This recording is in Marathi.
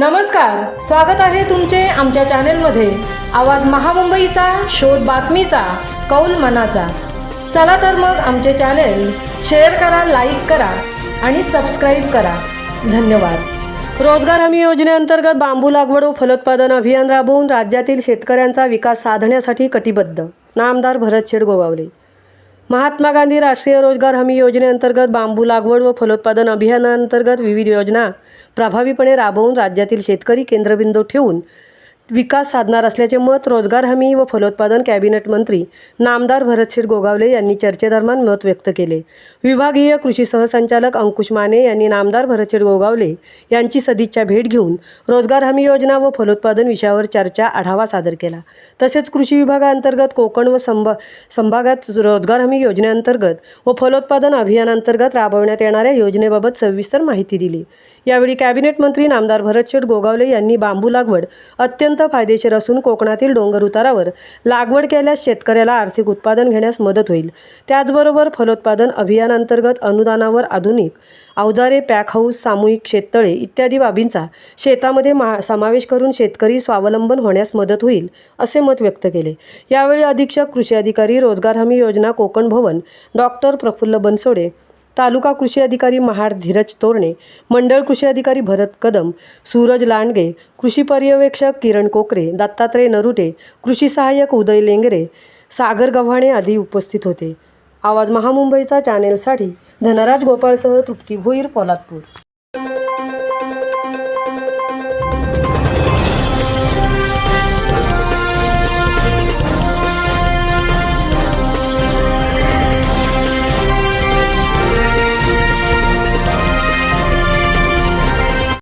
नमस्कार स्वागत आहे तुमचे आमच्या चॅनेलमध्ये. आवाज महामुंबईचा शोध बातमीचा कौल मनाचा. चला तर मग आमचे चॅनेल शेअर करा लाईक करा आणि सबस्क्राईब करा. धन्यवाद. रोजगार हमी योजनेअंतर्गत बांबू लागवड व फलोत्पादन अभियान राबवून राज्यातील शेतकऱ्यांचा विकास साधण्यासाठी कटिबद्ध. नामदार भरतशेठ गोवावले महात्मा गांधी राष्ट्रीय रोजगार हमी योजनेअंतर्गत बांबू लागवड व फलोत्पादन अभियानांतर्गत विविध योजना प्रभावीपणे राबवून राज्यातील शेतकरी केंद्रबिंदू ठेवून विकास साधणार असल्याचे मत रोजगार हमी व फलोत्पादन कॅबिनेट मंत्री नामदार भरतशेठ गोगावले यांनी चर्चेदरम्यान मत व्यक्त केले. विभागीय कृषी सहसंचालक अंकुश माने यांनी नामदार भरतशेठ गोगावले यांची सदिच्छा भेट घेऊन रोजगार हमी योजना व फलोत्पादन विषयावर चर्चा आढावा सादर केला. तसेच कृषी विभागाअंतर्गत कोकण व संभा संभागात रोजगार हमी योजनेअंतर्गत व फलोत्पादन अभियानांतर्गत राबवण्यात येणाऱ्या योजनेबाबत सविस्तर माहिती दिली. यावेळी कॅबिनेट मंत्री नामदार भरतशेठ गोगावले यांनी बांबू लागवड अत्यंत फायदेशीर असून कोकणातील डोंगर उतारावर लागवड केल्यास शेतकऱ्याला आर्थिक उत्पादन घेण्यास मदत होईल. त्याचबरोबर फलोत्पादन अभियानांतर्गत अनुदानावर आधुनिक अवजारे पॅक हाऊस सामूहिक शेततळे इत्यादी बाबींचा शेतामध्ये महा समावेश करून शेतकरी स्वावलंबन होण्यास मदत होईल असे मत व्यक्त केले. यावेळी अधीक्षक कृषी अधिकारी रोजगार हमी योजना कोकण भवन डॉक्टर प्रफुल्ल बनसोडे तालुका कृषी अधिकारी महाड धीरज तोरणे मंडळ कृषी अधिकारी भरत कदम सूरज लांडगे कृषी पर्यवेक्षक किरण कोकरे दत्तात्रय नरुटे कृषी सहाय्यक उदय लेंगरे सागर गव्हाणे आदी उपस्थित होते. आवाज महामुंबईचा चॅनेलसाठी धनराज गोपाळसह तृप्ती भोईर पोलादपूर.